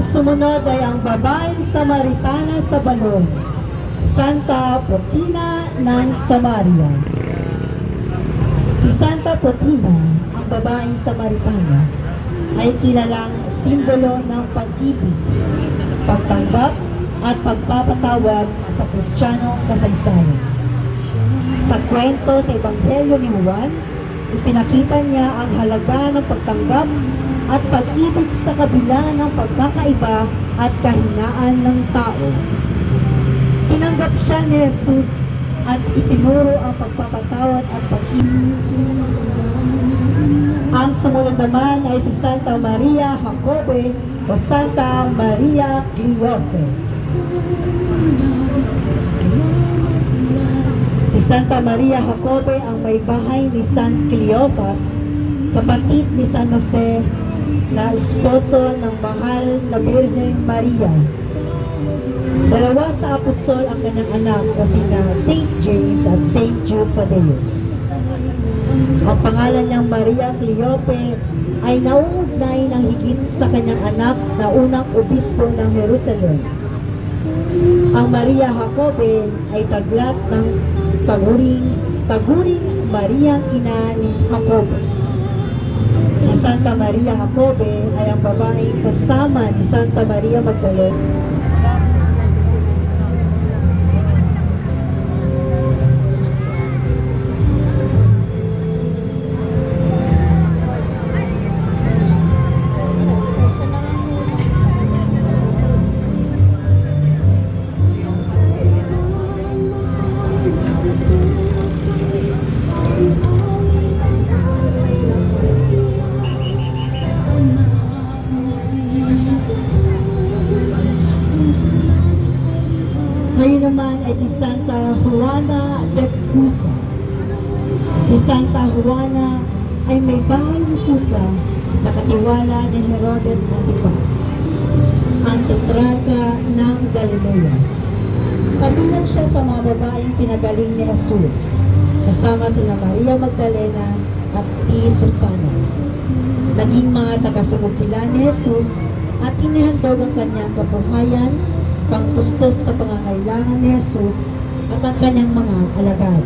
Ang sumunod ay ang babaeng Samaritana sa Balon, Santa Protina ng Samaria. Si Santa Protina, ang babaeng Samaritana, ay kilalang simbolo ng pag-ibig, pagtanggap at pagpapatawad sa Kristiyanong kasaysayan. Sa kwento sa Ebanghelyo ni Juan, ipinakita niya ang halaga ng pagtanggap at pag-ibig sa kabila ng pagkakaiba at kahinaan ng tao. Tinanggap siya ni Jesus at itinuro ang pagpapatawad at pag-ibig. Ang sumunod naman ay si Santa Maria Jacobe o Santa Maria Cleope. Si Santa Maria Jacobe ang may bahay ni San Cleopas, kapatid ni San Jose na esposo ng mahal na Birheng Maria. Dalawa sa apostol ang kanyang anak na sina St. James at St. Jude Thaddeus. Ang pangalan niyang Maria Cleope ay nauugnay ng higit sa kanyang anak na unang obispo ng Jerusalem. Ang Maria Jacobe ay taglat ng taguring, taguring Mariang ina ni Jacobus. Santa Maria Jacobe ay ang babaeng kasama ni Santa Maria Magdalena Ngayon naman ay si Santa Juana de Cusa. Si Santa Juana ay may bahay ni Cusa na katiwala ni Herodes Antipas, ang tetrarca ng Galilea. Kabilang siya sa mga babaeng pinagaling ni Jesus, kasama sina Maria Magdalena at T. Susana. Naging mga tagasunod sila ni Jesus at inihandog ang kanyang kabuhayan pangtustos sa pangangailangan ni Jesus at ang kanyang mga alagad.